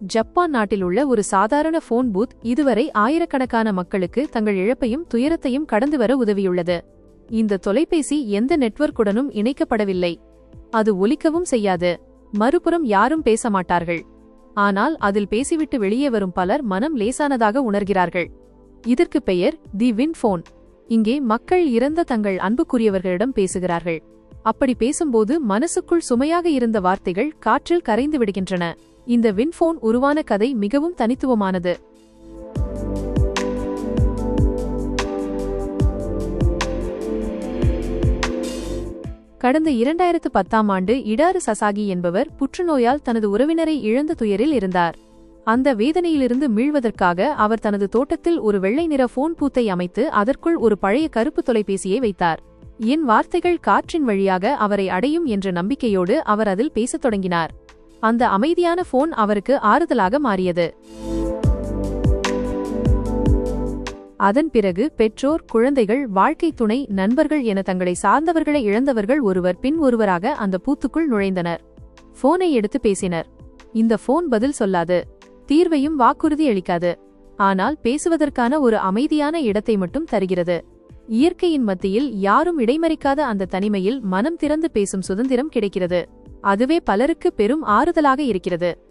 Japan நாட்டில் உள்ள ஒரு சாதாரண போன் பூத் இதுவரை ஆயிரக்கணக்கான மக்களுக்கு தங்கள் இழப்பையும் துயரத்தையும் கடந்து வர உதவியுள்ளது. இந்த தொலைபேசி எந்த நெட்வொர்க்குடனும் இணைக்கப்படவில்லை. அது ஒலிக்கவும் செய்யாது. மறுபுறம் யாரும் பேச மாட்டார்கள். ஆனால் அதில் பேசிவிட்டு வெளியே வரும் பலர் மனம் லேசானதாக உணர்கிறார்கள். இதற்கு பெயர் தி வின் போன் இங்கே மக்கள் இறந்த தங்கள் அன்புக்குரியவர்களிடம் பேசுகிறார்கள். அப்படி பேசும்போது மனசுக்குள் சுமையாக இருந்த வார்த்தைகள் காற்றில் கரைந்து விடுகின்றன. இந்த விண்ஃபோன் உருவான கதை மிகவும் தனித்துவமானது. கடந்த இரண்டாயிரத்து பத்தாம் ஆண்டு இடாறு சசாகி என்பவர் புற்றுநோயால் தனது உறவினரை இழந்த துயரில் இருந்தார். அந்த வேதனையிலிருந்து மீள்வதற்காக அவர் தனது தோட்டத்தில் ஒரு வெள்ளை நிற போன் பூத்தை அமைத்து அதற்குள் ஒரு பழைய கருப்பு தொலைபேசியை வைத்தார். என் வார்த்தைகள் காற்றின் வழியாக அவரை அடையும் என்ற நம்பிக்கையோடு அவர் அதில் பேசத் தொடங்கினார். அந்த அமைதியான போன் அவருக்கு ஆறுதலாக மாறியது. அதன் பிறகு பெற்றோர் குழந்தைகள் வாழ்க்கை துணை நண்பர்கள் என தங்களை சார்ந்தவர்களை இழந்தவர்கள் ஒருவர் பின் ஒருவராக அந்த பூத்துக்குள் நுழைந்தனர். போனை எடுத்து பேசினர். இந்த போன் பதில் சொல்லாது. தீர்வையும் வாக்குறுதி அளிக்காது. ஆனால் பேசுவதற்கான ஒரு அமைதியான இடத்தை மட்டும் தருகிறது. இயற்கையின் மத்தியில் யாரும் இடைமறிக்காத அந்த தனிமையில் மனம் திறந்து பேசும் சுதந்திரம் கிடைக்கிறது. அதுவே பலருக்கு பெரும் ஆறுதலாக இருக்கிறது.